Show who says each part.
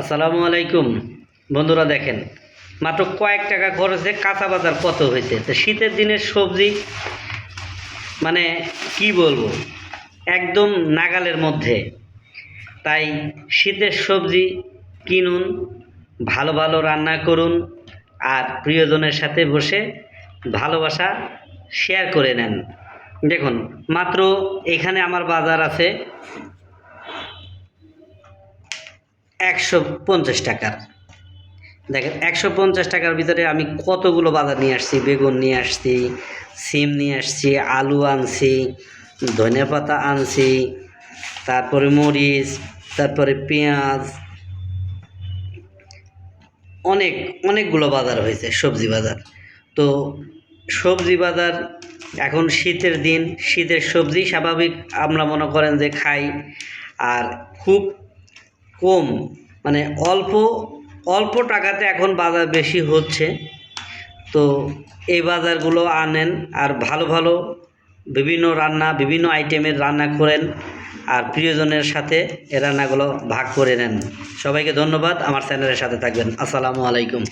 Speaker 1: আসসালামু আলাইকুম। বন্ধুরা দেখেন, মাত্র কয়েক টাকা খরচে কাঁচা বাজার কত হয়েছে। তো শীতের দিনের সবজি মানে কি বলব, একদম নাগালের মধ্যে। তাই শীতের সবজি কিনুন, ভালো ভালো রান্না করুন, আর প্রিয়জনের সাথে বসে ভালোবাসা শেয়ার করে নেন। দেখুন, মাত্র এখানে আমার বাজার আছে একশো পঞ্চাশ টাকার। দেখেন, একশো পঞ্চাশ টাকার ভিতরে আমি কতগুলো বাজার নিয়ে আসছি, বেগুন নিয়ে আসছি, সিম নিয়ে আসছি, আলু আনছি, ধনে পাতা আনছি, তারপরে মরিচ, তারপরে পেঁয়াজ, অনেক, অনেকগুলো বাজার হয়েছে, সবজি বাজার। তো সবজি বাজার এখন শীতের দিন, শীতের সবজি স্বাভাবিক, আমরা মনে করেন যে খাই, আর খুব কম মানে অল্প অল্প টাকাতে এখন বাজার বেশি হচ্ছে। তো এই বাজারগুলো আনেন আর ভালো ভালো বিভিন্ন রান্না, বিভিন্ন আইটেমের রান্না করেন আর প্রিয়জনের সাথে এ রান্নাগুলো ভাগ করে নেন। সবাইকে ধন্যবাদ, আমার চ্যানেলের সাথে থাকবেন। আসসালামু আলাইকুম।